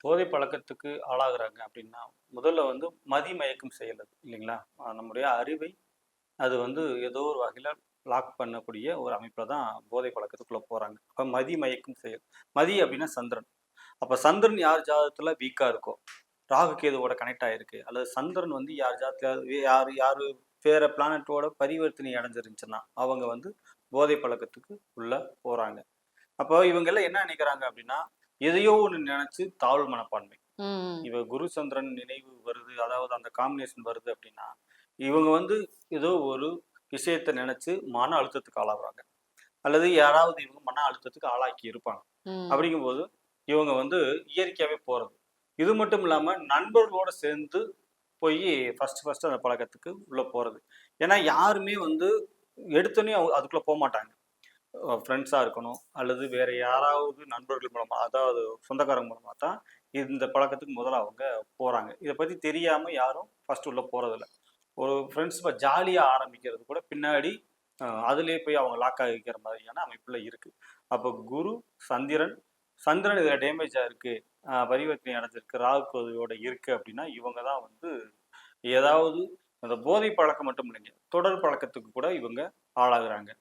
போதை பழக்கத்துக்கு ஆளாகிறாங்க அப்படின்னா முதல்ல வந்து மதிமயக்கம் செய்யறது செயல் அது இல்லைங்களா நம்முடைய அறிவை அது வந்து ஏதோ ஒரு வகையில் லாக் பண்ணக்கூடிய ஒரு அமைப்பில் தான் போதை பழக்கத்துக்குள்ளே போகிறாங்க அப்போ மதி மயக்கும் செயல் மதி அப்படின்னா சந்திரன். அப்போ சந்திரன் யார் ஜாதகத்தில் வீக்காக இருக்கோ ராகு கேதுவோட கனெக்ட் ஆகிருக்கு அல்லது சந்திரன் வந்து யார் ஜாதத்தில் யார் யார் வேறு பிளானட்டோட பரிவர்த்தனை அடைஞ்சிருந்துச்சுன்னா அவங்க வந்து போதை பழக்கத்துக்கு உள்ளே போகிறாங்க அப்போ இவங்கெல்லாம் என்ன நினைக்கிறாங்க அப்படின்னா எதையோ ஒன்று நினைச்சு தாழ்வு மனப்பான்மை. இவ குரு சந்திரன் நினைவு வருது அதாவது அந்த காம்பினேஷன் வருது அப்படின்னா இவங்க வந்து ஏதோ ஒரு விஷயத்தை நினைச்சு மன அழுத்தத்துக்கு ஆளாகுறாங்க. அல்லது யாராவது இவங்க மன அழுத்தத்துக்கு ஆளாக்கி இருப்பாங்க. அப்படிங்கும்போது இவங்க வந்து இயற்கையாகவே போறது. இது மட்டும் இல்லாம நண்பர்களோட சேர்ந்து போய் ஃபர்ஸ்ட் ஃபர்ஸ்ட் அந்த பழக்கத்துக்கு உள்ள போறது. ஏன்னா யாருமே வந்து எடுத்தோன்னே அவங்க அதுக்குள்ள போக மாட்டாங்க ஃப்ரெண்ட்ஸாக இருக்கணும். அல்லது வேறு யாராவது நண்பர்கள் மூலமாக அதாவது சொந்தக்காரங்க மூலமாக தான் இந்த பழக்கத்துக்கு முதல்ல அவங்க போகிறாங்க இதை பற்றி தெரியாமல் யாரும் ஃபர்ஸ்ட் உள்ளே போகிறதில்ல ஒரு ஃப்ரெண்ட்ஸ் இப்போ ஜாலியாக ஆரம்பிக்கிறது கூட பின்னாடி அதுலேயே போய் அவங்க லாக் ஆகிக்கிற மாதிரியான அமைப்பில் இருக்குது அப்போ குரு சந்திரன் சந்திரன் இதில் டேமேஜாக இருக்குது பரிவர்த்தனை அடைஞ்சிருக்கு. ராகு கோதையோட இருக்குது அப்படின்னா இவங்க தான் வந்து ஏதாவது அந்த போதை பழக்கம் மட்டும் இல்லைங்க தொடர் பழக்கத்துக்கு கூட இவங்க ஆளாகிறாங்க.